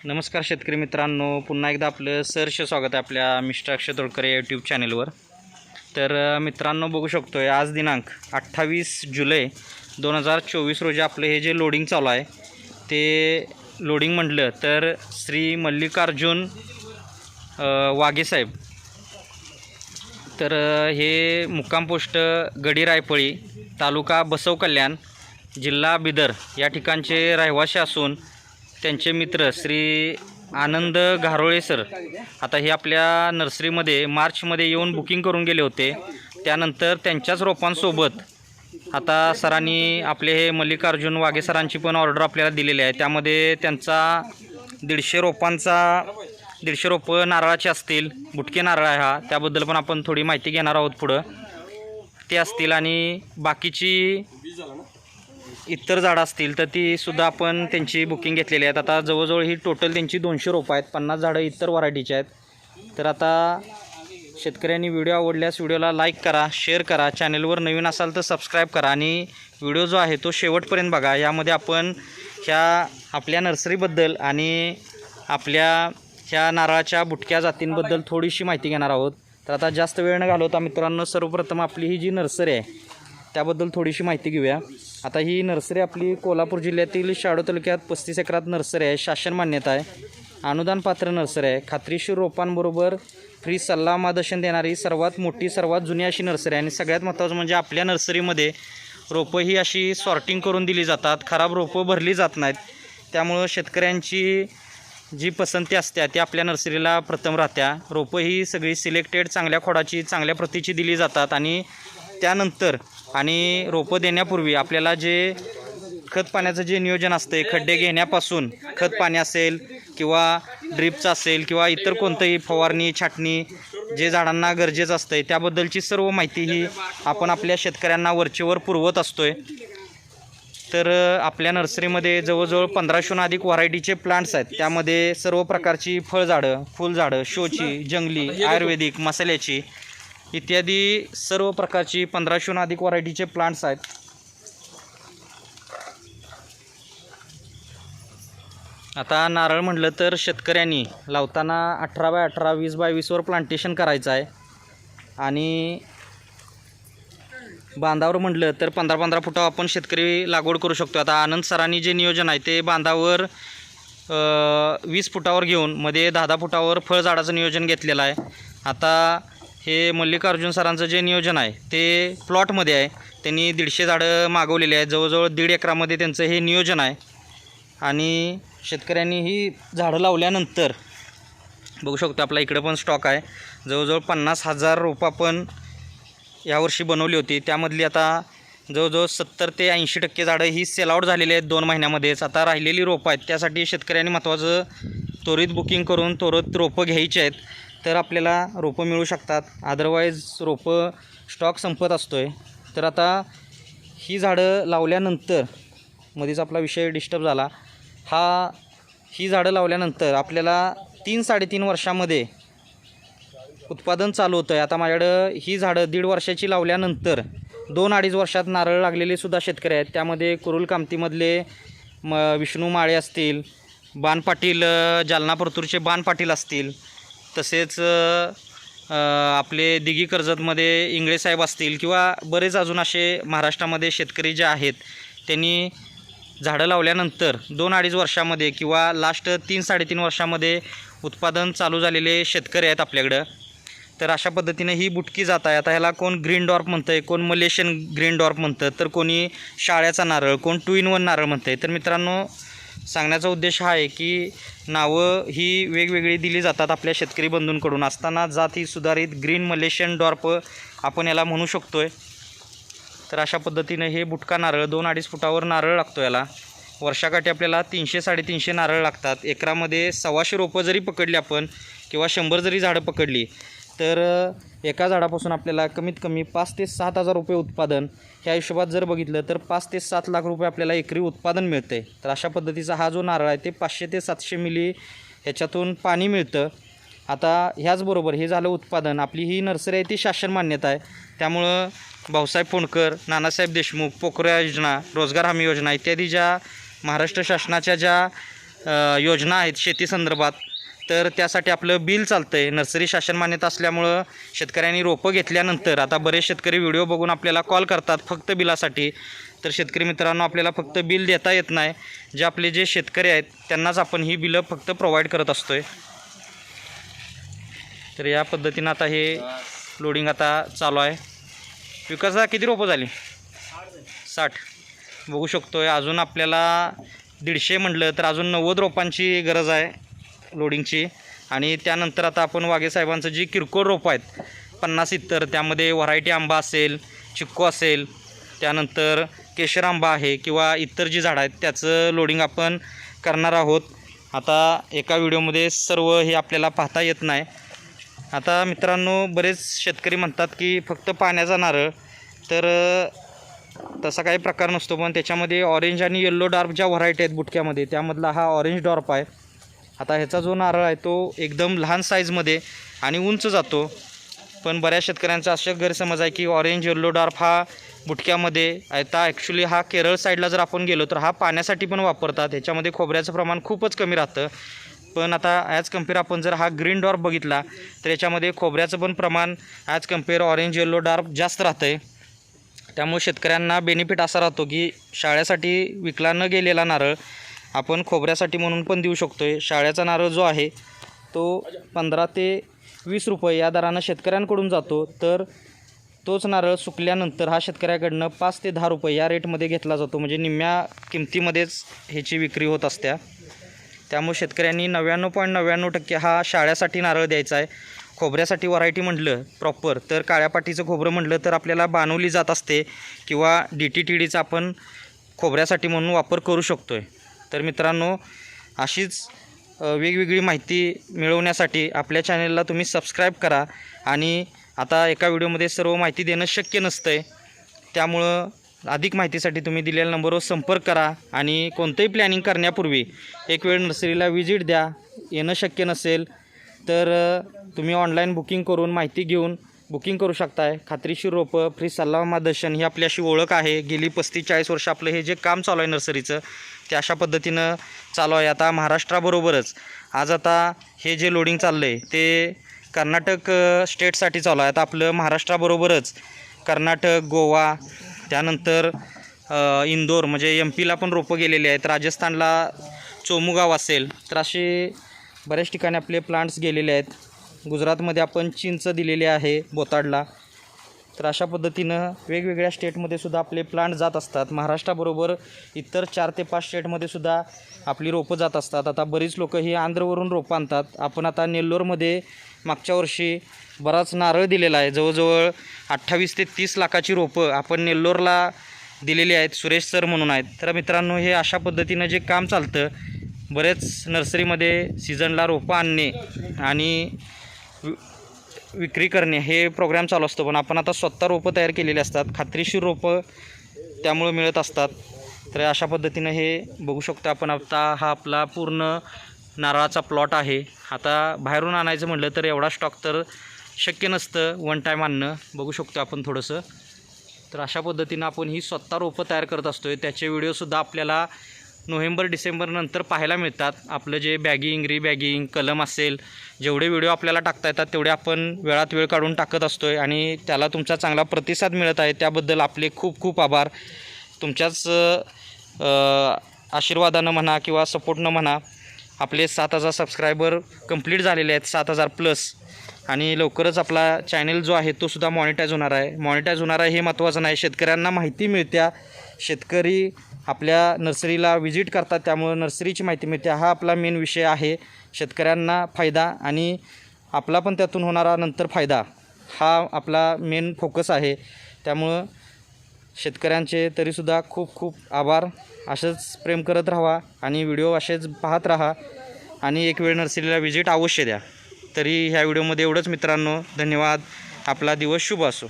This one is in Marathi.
नमस्कार शेतकरी मित्रांनो पुन्हा एकदा आपलं सहर्ष स्वागत आहे आपल्या मिस्टर अक्षय तोडकर या यूट्यूब चॅनेलवर तर मित्रांनो बघू शकतो आहे आज दिनांक अठ्ठावीस जुलै दोन हजार चोवीस रोजी आपलं हे जे लोडिंग चालू आहे ते लोडिंग म्हटलं तर श्री मल्लिकार्जुन वाघेसाहेब तर हे मुक्काम पोस्ट गडी रायपळी तालुका बसव कल्याण जिल्हा बिदर या ठिकाणचे रहिवासी असून त्यांचे मित्र श्री आनंद घारोळे सर. आता हे आपल्या नर्सरीमध्ये मार्चमध्ये येऊन बुकिंग करून गेले होते. त्यानंतर त्यांच्याच रोपांसोबत आता सरांनी आपले हे मल्लिकार्जुन वाघे सरांची पण ऑर्डर आपल्याला दिलेली आहे. त्यामध्ये त्यांचा दीडशे रोपांचा दीडशे रोपं नारळाचे असतील बुटके नारळ आहे हा. त्याबद्दल पण आपण थोडी माहिती घेणार आहोत पुढं. ते असतील आणि बाकीची इतर झाडं असतील तर ती सुद्धा आपण त्यांची बुकिंग घेतलेली आहेत. आता जवळजवळ ही टोटल त्यांची दोनशे रोपं आहेत. पन्नास झाडं इतर व्हरायटीची आहेत. तर आता शेतकऱ्यांनी व्हिडिओ आवडल्यास व्हिडिओला लाईक करा शेअर करा. चॅनलवर नवीन असाल तर सबस्क्राईब करा. आणि व्हिडिओ जो आहे तो शेवटपर्यंत बघा. यामध्ये आपण ह्या आपल्या नर्सरीबद्दल आणि आपल्या ह्या नारळाच्या बुटक्या जातींबद्दल थोडीशी माहिती घेणार आहोत. तर आता जास्त वेळ न घालवता मित्रांनो सर्वप्रथम आपली ही जी नर्सरी आहे त्याबद्दल थोडीशी माहिती घेऊया. आता ही नर्सरी आपली कोल्हापूर जिल्ह्यातील शाडो तालुक्यात पस्तीस एकरात नर्सरी आहे. शासन मान्यता आहे. अनुदान पात्र नर्सरी आहे. खात्रीशीर रोपांबरोबर फ्री सल्ला मार्गदर्शन देणारी सर्वात मोठी सर्वात जुनी अशी नर्सरी आहे. आणि सगळ्यात महत्त्वाचं म्हणजे आपल्या नर्सरीमध्ये रोपं ही अशी सॉर्टिंग करून दिली जातात. खराब रोपं भरली जात नाहीत. त्यामुळं शेतकऱ्यांची जी पसंती असते ती आपल्या नर्सरीला प्रथम राहत्या. रोपं ही सगळी सिलेक्टेड चांगल्या खोडाची चांगल्या प्रतीची दिली जातात. आणि त्यानंतर आणि रोपं देण्यापूर्वी आपल्याला जे खत पाण्याचं जे नियोजन असते खड्डे घेण्यापासून खत पाणी असेल किंवा ड्रिपचं असेल किंवा इतर कोणतंही फवारणी छाटणी जे झाडांना गरजेचं असतं त्याबद्दलची सर्व माहिती ही आपण आपल्या शेतकऱ्यांना वरचेवर पुरवत असतोय. तर आपल्या नर्सरीमध्ये जवळजवळ पंधराशेहून अधिक व्हरायटीचे प्लांट्स आहेत. त्यामध्ये सर्व प्रकारची फळझाडं फुलझाडं शोची जंगली आयुर्वेदिक मसाल्याची इत्यादी सर्व प्रकारची पंधराशेहून अधिक व्हरायटीचे प्लांट्स आहेत. आता नारळ म्हटलं तर शेतकऱ्यांनी लावताना अठरा बाय अठरा वीस बाय वीसवर प्लांटेशन करायचं आहे. आणि बांधावर म्हटलं तर पंधरा पंधरा फुटावर आपण शेतकरी लागवड करू शकतो. आता आनंद सरांनी जे नियोजन आहे ते बांधावर वीस फुटावर घेऊन मध्ये दहा दहा फुटावर फळझाडाचं नियोजन घेतलेलं आहे. आता हे मल्लिकार्जुन सरांचं जे नियोजन आहे ते प्लॉटमध्ये आहे. त्यांनी दीडशे झाडं मागवलेली आहेत. जवळजवळ दीड एकरामध्ये त्यांचं हे नियोजन आहे. आणि शेतकऱ्यांनी ही झाडं लावल्यानंतर बघू शकतो आपला इकडं पण स्टॉक आहे. जवळजवळ पन्नास हजार रोपं आपण यावर्षी बनवली होती. त्यामधली आता जवळजवळ सत्तर ते ऐंशी टक्के झाडं ही सेलआउट झालेली आहेत दोन महिन्यामध्येच. आता राहिलेली रोपं आहेत त्यासाठी शेतकऱ्यांनी महत्त्वाचं त्वरित बुकिंग करून त्वरित रोपं घ्यायची आहेत. तर आपल्याला रोपं मिळू शकतात. अदरवाईज रोपं स्टॉक संपत असतो आहे तर आता ही झाडं लावल्यानंतर मध्येच आपला विषय डिस्टर्ब झाला. हा ही झाडं लावल्यानंतर आपल्याला तीन साडेतीन वर्षामध्ये उत्पादन चालू होतं आहे आता माझ्याकडं ही झाडं दीड वर्षाची लावल्यानंतर दोन अडीच वर्षात नारळ लागलेले सुद्धा शेतकरी आहेत. त्यामध्ये कुरुल कामतीमधले म विष्णू माळे असतील बाण पाटील जालना परतूरचे बाण पाटील असतील तसेच आपले दिघी कर्जतमध्ये इंगळे साहेब असतील किंवा बरेच अजून असे महाराष्ट्रामध्ये शेतकरी जे आहेत त्यांनी झाडं लावल्यानंतर दोन अडीच वर्षामध्ये किंवा लास्ट तीन साडेतीन वर्षामध्ये उत्पादन चालू झालेले शेतकरी आहेत आपल्याकडं. तर अशा पद्धतीने ही बुटकी जात आहे. आता ह्याला कोण ग्रीन डॉर्प म्हणतं आहे कोण मलेशियन ग्रीन डॉर्प म्हणतं तर कोणी शाळ्याचा नारळ कोण टू इन वन नारळ म्हणतं आहे तर मित्रांनो सांगण्याचा उद्देश हा आहे की नावं ही वेगवेगळी दिली जातात आपल्या शेतकरी बंधूंकडून. असताना जात ही सुधारित ग्रीन मलेशियन डॉर्प आपण याला म्हणू शकतो आहे तर अशा पद्धतीनं हे बुटका नारळ दोन अडीच फुटावर नारळ लागतो याला. वर्षाकाठी आपल्याला तीनशे साडेतीनशे नारळ लागतात. एकरामध्ये सव्वाशे रोपं जरी पकडली आपण किंवा शंभर जरी झाडं पकडली तर एका झाडापासून आपल्याला कमीत कमी पाच ते सात हजार रुपये उत्पादन ह्या हिशोबात जर बघितलं तर पाच ते सात लाख रुपये आपल्याला एकरी उत्पादन मिळतं. आहे तर अशा पद्धतीचा हा जो नारळ आहे ते पाचशे ते सातशे मिली ह्याच्यातून पाणी मिळतं. आता ह्याचबरोबर हे झालं उत्पादन. आपली ही नर्सरी आहे ती शासन मान्यता आहे. त्यामुळं भाऊसाहेब फोंडकर नानासाहेब देशमुख पोखरा योजना रोजगार हमी योजना इत्यादी ज्या महाराष्ट्र शासनाच्या ज्या योजना आहेत शेतीसंदर्भात तर त्यासाठी आपलं बिल चालतं आहे नर्सरी शासन मान्यता असल्यामुळं शेतकऱ्यांनी रोपं घेतल्यानंतर आता बरेच शेतकरी व्हिडिओ बघून आपल्याला कॉल करतात फक्त बिलासाठी. तर शेतकरी मित्रांनो आपल्याला फक्त बिल देता येत नाही. जे आपले जे शेतकरी आहेत त्यांनाच आपण ही बिलं फक्त प्रोव्हाइड करत असतो आहे तर या पद्धतीनं आता हे लोडिंग आता चालू आहे. विकासा किती रोपं झाली? साठ. बघू शकतो आहे अजून आपल्याला दीडशे म्हटलं तर अजून नव्वद रोपांची गरज आहे. लोडिंगची आणि त्यानंतर आता आपण वाघे साहेबांचं जी किरकोळ रोपं आहेत पन्नास इतर त्यामध्ये व्हरायटी आंबा असेल चिक्कू असेल त्यानंतर केशर आंबा आहे किंवा इतर जी झाडं आहेत त्याचं लोडिंग आपण करणार आहोत. आता एका व्हिडिओमध्ये सर्व हे आपल्याला पाहता येत नाही. आता मित्रांनो बरेच शेतकरी म्हणतात की फक्त पाण्याचा नारळ तर तसा काही प्रकार नसतो. पण त्याच्यामध्ये ऑरेंज आणि येल्लो डार्क ज्या व्हरायटी आहेत बुटक्यामध्ये त्यामधला हा ऑरेंज डॉर्प आहे. आता ह्याचा जो नारळ आहे तो एकदम लहान साईजमध्ये आणि उंच जातो. पण बऱ्याच शेतकऱ्यांचा असा गैरसमज आहे की ऑरेंज येल्लो डार्फ हा बुटक्यामध्ये आता ॲक्च्युली हा केरळ साईडला जर आपण गेलो तर हा पाण्यासाठी पण वापरतात. ह्याच्यामध्ये खोबऱ्याचं प्रमाण खूपच कमी राहतं. पण आता ॲज कंपेअर आपण जर हा ग्रीन डॉर्फ बघितला तर याच्यामध्ये खोबऱ्याचं पण प्रमाण as compare orange yellow dark जास्त राहतं आहे त्यामुळे शेतकऱ्यांना बेनिफिट असा राहतो की शाळेसाठी विकला न गेलेला नारळ आपण खोबऱ्यासाठी म्हणून पण देऊ शकतो आहे शाळ्याचा नारळ जो आहे तो पंधरा ते वीस रुपये या दरानं शेतकऱ्यांकडून जातो. तर तोच नारळ सुकल्यानंतर हा शेतकऱ्याकडनं पाच ते दहा रुपये या रेटमध्ये घेतला जातो. म्हणजे निम्म्या किमतीमध्येच ह्याची विक्री होत असत्या. त्यामुळे शेतकऱ्यांनी नव्याण्णव पॉईंट नव्याण्णव टक्के हा शाळ्यासाठी नारळ द्यायचा आहे. खोबऱ्यासाठी व्हरायटी म्हटलं प्रॉपर तर काळ्या पाटीचं खोबरं म्हटलं तर आपल्याला बानवली जात असते किंवा डी टी टी डीचा आपण खोबऱ्यासाठी म्हणून वापर करू शकतो आहे तर मित्रांनो अशीच वेगवेगळी माहिती मिळवण्यासाठी आपल्या चॅनलला तुम्ही सबस्क्राईब करा आणि आता एका व्हिडिओमध्ये सर्व माहिती देणं शक्य नसतं आहे त्यामुळं अधिक माहितीसाठी तुम्ही दिलेल्या नंबरवर संपर्क करा आणि कोणतंही प्लॅनिंग करण्यापूर्वी एक वेळ नर्सरीला व्हिजिट द्या. येणं शक्य नसेल तर तुम्ही ऑनलाईन बुकिंग करून माहिती घेऊन बुकिंग करू शकताय. खात्रीशीर रोपं फ्री सल्ला मार्गदर्शन ही आपली अशी ओळख आहे. गेली पस्तीस चाळीस वर्ष आपलं हे जे काम चालू आहे नर्सरीचं ते अशा पद्धतीनं चालू आहे. आता महाराष्ट्राबरोबरच आज आता हे जे लोडिंग चाललं आहे ते कर्नाटक स्टेटसाठी चालू आहे. आता आपलं महाराष्ट्राबरोबरच कर्नाटक गोवा त्यानंतर इंदोर म्हणजे एम पीला पण रोपं गेलेली आहेत. राजस्थानला चोमुगाव असेल तर असे बऱ्याच ठिकाणी आपले प्लांट्स गेलेले आहेत. गुजरातमध्ये आपण चिंच दिलेली आहे बोताडला. तर अशा पद्धतीनं वेगवेगळ्या स्टेटमध्ये सुद्धा आपले प्लांट जात असतात. महाराष्ट्राबरोबर इतर चार ते पाच स्टेटमध्ये सुद्धा आपली रोपं जात असतात. आता बरीच लोक ही आंध्रवरून रोपं आणतात. आपण आता नेल्लोरमध्ये मागच्या वर्षी बराच नारळ दिलेला आहे. जवळजवळ अठ्ठावीस ते तीस लाखाची रोपं आपण नेल्लोरला दिलेली आहेत सुरेश सर म्हणून आहेत. तर मित्रांनो हे अशा पद्धतीनं जे काम चालतं बरेच नर्सरीमध्ये सीझनला रोपं आणणे आणि विक्री करणे हे प्रोग्राम चालू असतो. पण आपण आता स्वतः रोपं तयार केलेली असतात. खात्रीशीर रोपं त्यामुळं मिळत असतात. तर अशा पद्धतीनं हे बघू शकतो आपण. आता हा आपला पूर्ण नारळाचा प्लॉट आहे. आता बाहेरून आणायचं म्हटलं तर एवढा स्टॉक तर शक्य नसतं. वन टाईम आणणं. बघू शकतो आपण थोडंसं. तर अशा पद्धतीनं आपण ही स्वतः रोपं तयार करत असतो आहे त्याचे व्हिडिओसुद्धा आपल्याला नोव्हेंबर डिसेंबरनंतर पाहायला मिळतात. आपलं जे बॅगिंग रिबॅगिंग कलम असेल जेवढे व्हिडिओ आपल्याला टाकता येतात तेवढे आपण वेळात वेळ काढून टाकत असतो आहे आणि त्याला तुमचा चांगला प्रतिसाद मिळत आहे. त्याबद्दल आपले खूप खूप आभार. तुमच्याच आशीर्वादानं म्हणा किंवा सपोर्टनं म्हणा आपले सात हजार सबस्क्रायबर कंप्लीट झालेले आहेत सात हजार प्लस आणि लवकरच आपला चॅनल जो आहे तो सुद्धा मॉनिटाईज होणार आहे. मॉनिटाईज होणार आहे हे महत्त्वाचं नाही. शेतकऱ्यांना माहिती मिळत्या. शेतकरी आपल्या नर्सरीला व्हिजिट करतात त्यामुळं नर्सरीची माहिती मिळते. हा आपला मेन विषय आहे. शेतकऱ्यांना फायदा आणि आपला पण त्यातून होणारा नंतर फायदा हा आपला मेन फोकस आहे. त्यामुळं शेतकऱ्यांचे तरीसुद्धा खूप खूप आभार. असंच प्रेम करत राहा आणि व्हिडिओ असेच पाहत राहा आणि एक वेळ नर्सरीला व्हिजिट अवश्य द्या. तरी ह्या व्हिडिओमध्ये एवढंच मित्रांनो. धन्यवाद. आपला दिवस शुभ असो.